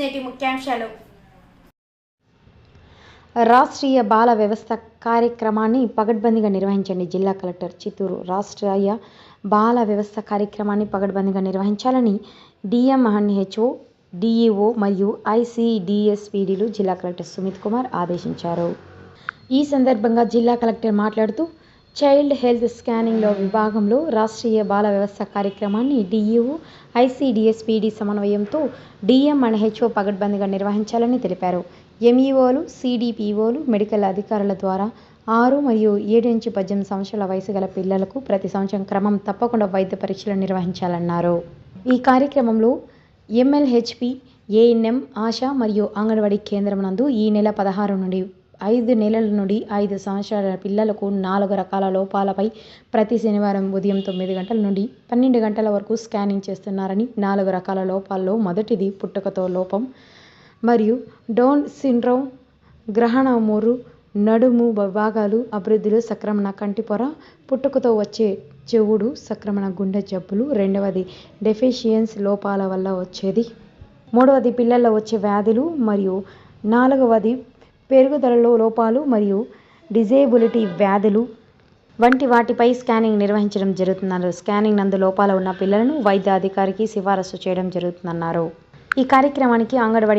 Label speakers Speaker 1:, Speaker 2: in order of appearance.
Speaker 1: నేటి ముఖ్యాంశాలు. రాష్ట్రీయ బాల వ్యవస్థ కార్యక్రమాన్ని పగడ్బందీగా నిర్వహించండి జిల్లా కలెక్టర్ చిత్తూరు. రాష్ట్రీయ బాల వ్యవస్థ కార్యక్రమాన్ని పగడ్బందీగా నిర్వహించాలని డిఎంహెచ్ఓ డిఈఓ మరియు ఐసిడిఎస్పీడీలు జిల్లా కలెక్టర్ సుమిత్ కుమార్ ఆదేశించారు. ఈ సందర్భంగా జిల్లా కలెక్టర్ మాట్లాడుతూ చైల్డ్ హెల్త్ స్కానింగ్లో విభాగంలో రాష్ట్రీయ బాల వ్యవస్థ కార్యక్రమాన్ని డిఈఓ ఐసిడిఎస్పిడి సమన్వయంతో డిఎం అండ్ హెచ్ఓ పగడ్బందీగా నిర్వహించాలని తెలిపారు. ఎంఈఓలు సిడిపిఓలు మెడికల్ అధికారుల ద్వారా ఆరు మరియు ఏడు నుంచి పద్దెనిమిది సంవత్సరాల వయసు గల పిల్లలకు ప్రతి సంవత్సరం క్రమం తప్పకుండా వైద్య పరీక్షలు నిర్వహించాలన్నారు. ఈ కార్యక్రమంలో ఎంఎల్హెచ్పి ఏఎన్ఎం ఆశా మరియు అంగన్వాడీ కేంద్రం నందు ఈ నెల పదహారు నుండి ఐదు నెలల నుండి ఐదు సంవత్సరాల పిల్లలకు నాలుగు రకాల లోపాలపై ప్రతి శనివారం ఉదయం తొమ్మిది గంటల నుండి పన్నెండు గంటల వరకు స్కానింగ్ చేస్తున్నారని నాలుగు రకాల లోపాల్లో మొదటిది పుట్టుకతో లోపం మరియు డౌన్ సిండ్రోమ్ గ్రహణ మూరు నడుము భాగాలు అభివృద్ధిలో సక్రమణ కంటిపొర పుట్టుకతో వచ్చే చెవుడు సక్రమణ గుండె జబ్బులు రెండవది డెఫిషియన్స్ లోపాల వల్ల వచ్చేది మూడవది పిల్లల్లో వచ్చే వ్యాధులు మరియు నాలుగవది పెరుగుదలలో లోపాలు మరియు డిజేబిలిటీ వ్యాధులు వంటి వాటిపై స్కానింగ్ నిర్వహించడం జరుగుతుందన్నారు. స్కానింగ్ నందు లోపాలు ఉన్న పిల్లలను వైద్య అధికారికి సిఫారసు చేయడం జరుగుతుందన్నారు. ఈ కార్యక్రమానికి అంగన్వాడీ